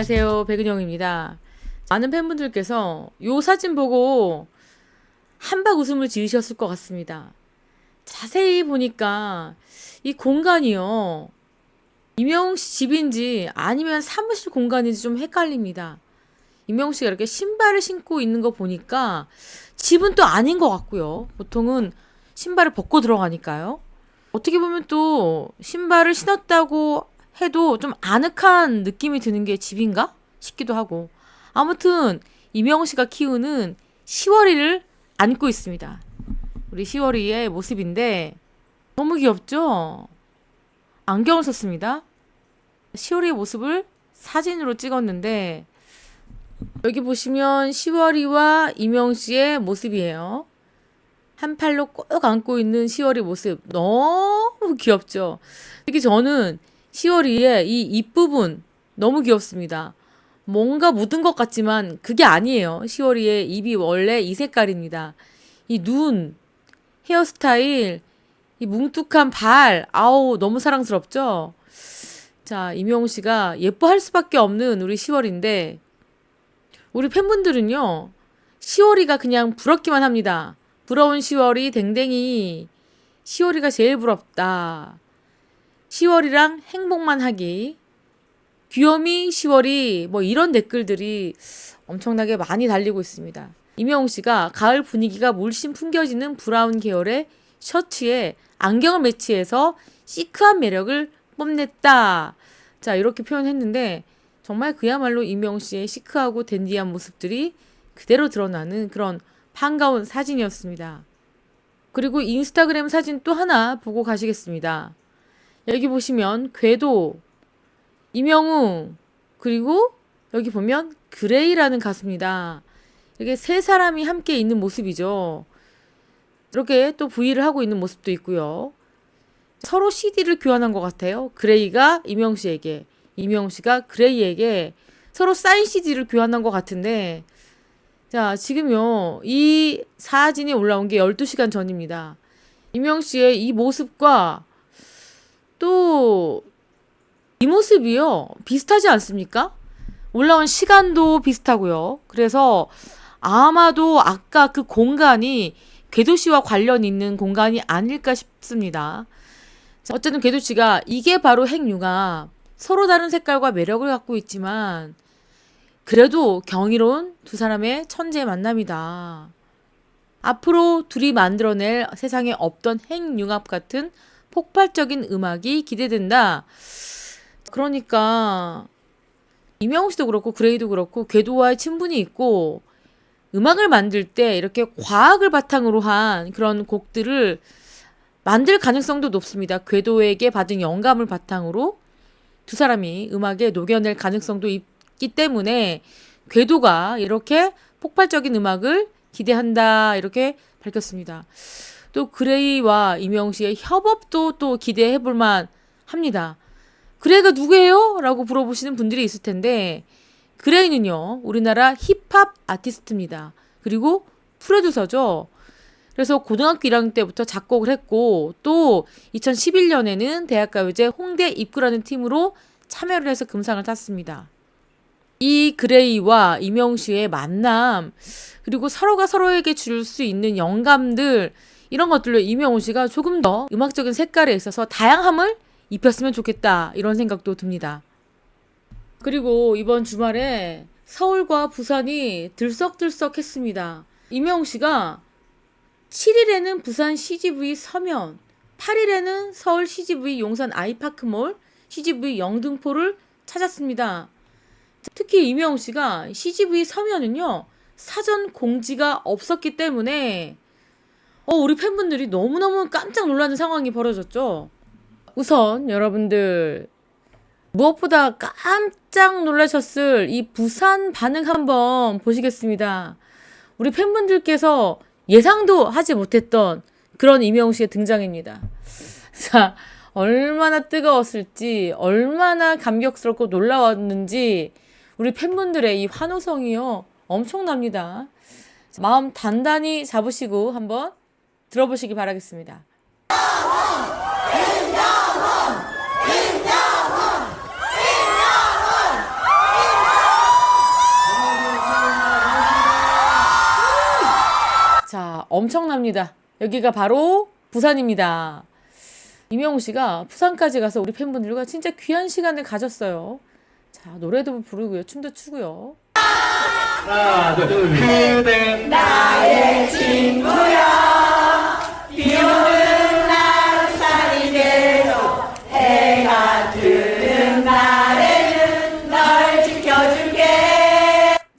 안녕하세요. 백은영입니다. 많은 팬분들께서 요 사진 보고 한박 웃음을 지으셨을 것 같습니다. 자세히 보니까 이 공간이요. 이명웅 씨 집인지 아니면 사무실 공간인지 좀 헷갈립니다. 이명웅 씨가 이렇게 신발을 신고 있는 거 보니까 집은 또 아닌 것 같고요. 보통은 신발을 벗고 들어가니까요. 어떻게 보면 또 신발을 신었다고 해도 좀 아늑한 느낌이 드는 게 집인가 싶기도 하고. 아무튼 이명웅 씨가 키우는 시월이를 안고 있습니다. 우리 시월이의 모습인데 너무 귀엽죠? 안경을 썼습니다. 시월이의 모습을 사진으로 찍었는데 여기 보시면 시월이와 이명 씨의 모습이에요. 한 팔로 꼭 안고 있는 시월이 모습 너무 귀엽죠. 특히 저는 시월이의 이 입부분 너무 귀엽습니다. 뭔가 묻은 것 같지만 그게 아니에요. 시월이의 입이 원래 이 색깔입니다. 이 눈, 헤어스타일, 이 뭉툭한 발, 아우 너무 사랑스럽죠. 자 이명우 씨가 예뻐할 수밖에 없는 우리 시월인데 우리 팬분들은요 시월이가 그냥 부럽기만 합니다. 부러운 시월이 댕댕이 시월이가 제일 부럽다. 시월이랑 행복만 하기. 귀요미 시월이 뭐 이런 댓글들이 엄청나게 많이 달리고 있습니다. 이명웅 씨가 가을 분위기가 물씬 풍겨지는 브라운 계열의 셔츠에 안경을 매치해서 시크한 매력을 뽐냈다. 자, 이렇게 표현했는데 정말 그야말로 이명웅 씨의 시크하고 댄디한 모습들이 그대로 드러나는 그런 반가운 사진이었습니다. 그리고 인스타그램 사진 또 하나 보고 가시겠습니다. 여기 보시면 궤도, 이명웅, 그리고 여기 보면 그레이라는 가수입니다. 이게 세 사람이 함께 있는 모습이죠. 이렇게 또 V를 하고 있는 모습도 있고요. 서로 CD를 교환한 것 같아요. 그레이가 이명 씨에게, 이명 씨가 그레이에게 서로 사인 CD를 교환한 것 같은데, 자, 지금요, 이 사진이 올라온 게 12시간 전입니다. 이명 씨의 이 모습과 또 이 모습이요. 비슷하지 않습니까? 올라온 시간도 비슷하고요. 그래서 아마도 아까 그 공간이 궤도 씨와 관련 있는 공간이 아닐까 싶습니다. 어쨌든 궤도 씨가 이게 바로 핵융합. 서로 다른 색깔과 매력을 갖고 있지만 그래도 경이로운 두 사람의 천재의 만남이다. 앞으로 둘이 만들어낼 세상에 없던 핵융합 같은 폭발적인 음악이 기대된다. 그러니까 이명웅 씨도 그렇고 그레이도 그렇고 궤도와의 친분이 있고 음악을 만들 때 이렇게 과학을 바탕으로 한 그런 곡들을 만들 가능성도 높습니다. 궤도에게 받은 영감을 바탕으로 두 사람이 음악에 녹여낼 가능성도 있기 때문에 궤도가 이렇게 폭발적인 음악을 기대한다 이렇게 밝혔습니다. 또 그레이와 이명 씨의 협업도 또 기대해 볼만 합니다. 그레이가 누구예요? 라고 물어보시는 분들이 있을 텐데 그레이는요. 우리나라 힙합 아티스트입니다. 그리고 프로듀서죠. 그래서 고등학교 1학년 때부터 작곡을 했고 또 2011년에는 대학가요제 홍대 입구라는 팀으로 참여를 해서 금상을 탔습니다. 이 그레이와 이명 씨의 만남 그리고 서로가 서로에게 줄 수 있는 영감들 이런 것들로 이명호 씨가 조금 더 음악적인 색깔에 있어서 다양함을 입혔으면 좋겠다 이런 생각도 듭니다. 그리고 이번 주말에 서울과 부산이 들썩들썩 했습니다. 이명웅 씨가 7일에는 부산 CGV 서면, 8일에는 서울 CGV 용산 아이파크몰, CGV 영등포를 찾았습니다. 특히 이명웅 씨가 CGV 서면은요, 사전 공지가 없었기 때문에, 어, 우리 팬분들이 너무너무 깜짝 놀라는 상황이 벌어졌죠. 우선 여러분들, 무엇보다 깜짝 놀라셨을 이 부산 반응 한번 보시겠습니다. 우리 팬분들께서 예상도 하지 못했던 그런 이명웅 씨의 등장입니다. 자, 얼마나 뜨거웠을지, 얼마나 감격스럽고 놀라웠는지, 우리 팬분들의 이 환호성이요, 엄청납니다. 마음 단단히 잡으시고 한번 들어보시기 바라겠습니다. 자, 엄청납니다. 여기가 바로 부산입니다. 이명우 씨가 부산까지 가서 우리 팬분들과 진짜 귀한 시간을 가졌어요. 자, 노래도 부르고요. 춤도 추고요. 하나, 둘, 그대 나의 친구야.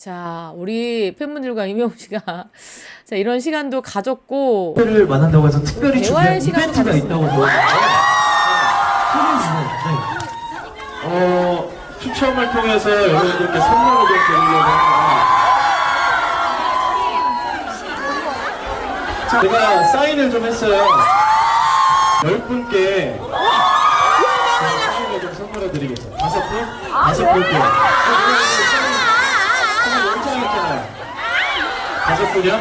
자, 우리 팬분들과 이명웅 씨가 자, 이런 시간도 가졌고 를 만난다고 해서 특별히 대화의 준비한 시간을 이벤트가 가졌습니다. 있다고 뭐. 네. 어, 추첨을 통해서 여러분들께 선물을 좀 드리려고 합니다. 자, 제가 사인을 좀 했어요. 열 분께 사인을 좀 선물해 드리겠습니다. 다섯 분? 다섯 분께. 사인 영장했잖아요. 다섯 분이요?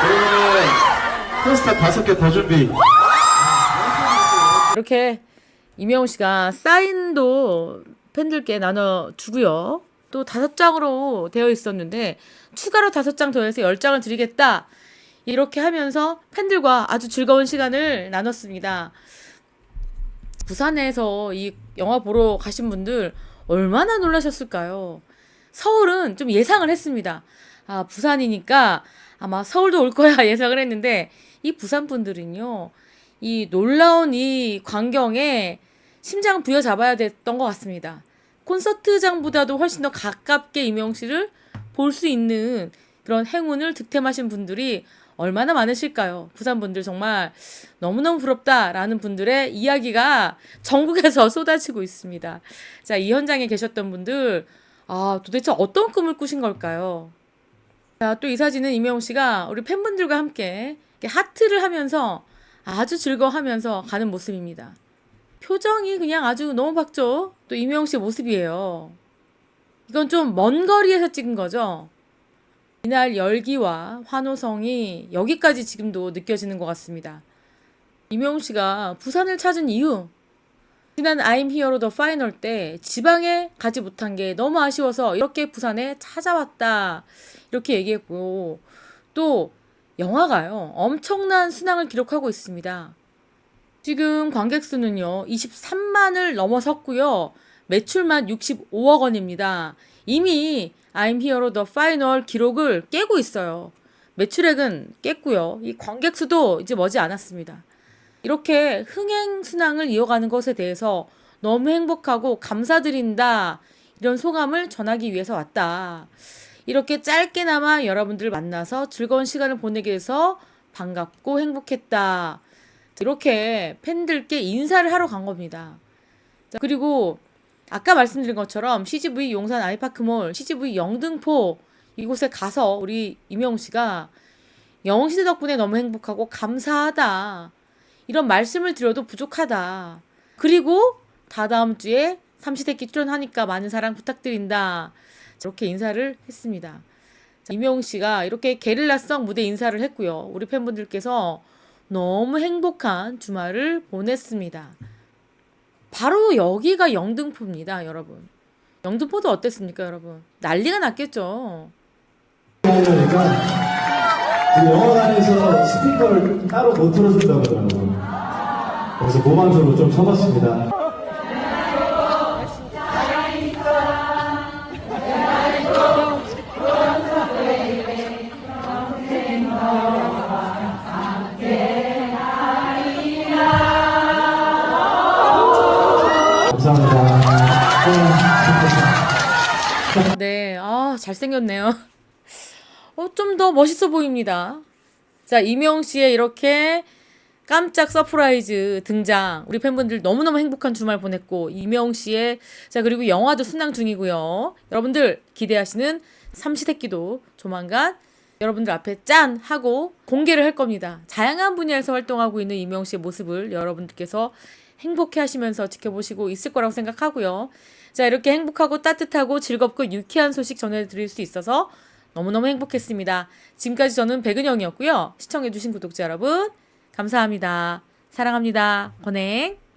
그러면 포스터 다섯 개 더 준비. 이렇게 이명웅 씨가 사인도 팬들께 나눠 주고요. 또 다섯 장으로 되어 있었는데 추가로 다섯 장 더해서 열 장을 드리겠다. 이렇게 하면서 팬들과 아주 즐거운 시간을 나눴습니다. 부산에서 이 영화 보러 가신 분들 얼마나 놀라셨을까요? 서울은 좀 예상을 했습니다. 아, 부산이니까 아마 서울도 올 거야 예상을 했는데 이 부산 분들은요. 이 놀라운 이 광경에 심장 부여잡아야 됐던 것 같습니다. 콘서트장보다도 훨씬 더 가깝게 이명 씨를 볼 수 있는 그런 행운을 득템하신 분들이 얼마나 많으실까요? 부산 분들 정말 너무너무 부럽다라는 분들의 이야기가 전국에서 쏟아지고 있습니다. 자, 이 현장에 계셨던 분들, 아, 도대체 어떤 꿈을 꾸신 걸까요? 자, 또 이 사진은 이명웅 씨가 우리 팬분들과 함께 하트를 하면서 아주 즐거워하면서 가는 모습입니다. 표정이 그냥 아주 너무 밝죠? 또 이명웅 씨의 모습이에요. 이건 좀 먼 거리에서 찍은 거죠? 이날 열기와 환호성이 여기까지 지금도 느껴지는 것 같습니다. 이명웅 씨가 부산을 찾은 이유. 지난 I'm Hero the Final 때 지방에 가지 못한 게 너무 아쉬워서 이렇게 부산에 찾아왔다. 이렇게 얘기했고, 또 영화가요, 엄청난 순항을 기록하고 있습니다. 지금 관객 수는요, 23만을 넘어섰고요. 매출만 65억 원입니다. 이미 I'm Hero the Final 기록을 깨고 있어요. 매출액은 깼고요. 이 관객 수도 이제 머지 않았습니다. 이렇게 흥행 순항을 이어가는 것에 대해서 너무 행복하고 감사드린다. 이런 소감을 전하기 위해서 왔다. 이렇게 짧게나마 여러분들을 만나서 즐거운 시간을 보내게 돼서 반갑고 행복했다. 이렇게 팬들께 인사를 하러 간 겁니다. 자, 그리고 아까 말씀드린 것처럼 CGV 용산 아이파크몰, CGV 영등포 이곳에 가서 우리 이명웅 씨가 영웅 시대 덕분에 너무 행복하고 감사하다. 이런 말씀을 드려도 부족하다. 그리고 다다음 주에 삼시세끼 출연하니까 많은 사랑 부탁드린다. 이렇게 인사를 했습니다. 자, 이명웅 씨가 이렇게 게릴라성 무대 인사를 했고요. 우리 팬분들께서 너무 행복한 주말을 보냈습니다. 바로 여기가 영등포입니다, 여러분. 영등포도 어땠습니까, 여러분? 난리가 났겠죠. 그러니까 그 영화관에서 스피커를 따로 못 틀어준다고 하더라고요. 그래서 모방적으로 좀 쳐봤습니다. 네, 아, 잘생겼네요. 어, 좀 더 멋있어 보입니다. 자, 이명 씨의 이렇게 깜짝 서프라이즈 등장. 우리 팬분들 너무너무 행복한 주말 보냈고, 이명 씨의, 자, 그리고 영화도 순항 중이고요. 여러분들 기대하시는 삼시세끼도 조만간 여러분들 앞에 짠! 하고 공개를 할 겁니다. 다양한 분야에서 활동하고 있는 이명 씨의 모습을 여러분들께서 행복해 하시면서 지켜보시고 있을 거라고 생각하고요. 자, 이렇게 행복하고 따뜻하고 즐겁고 유쾌한 소식 전해드릴 수 있어서 너무너무 행복했습니다. 지금까지 저는 백은영이었고요. 시청해주신 구독자 여러분, 감사합니다. 사랑합니다. 권행.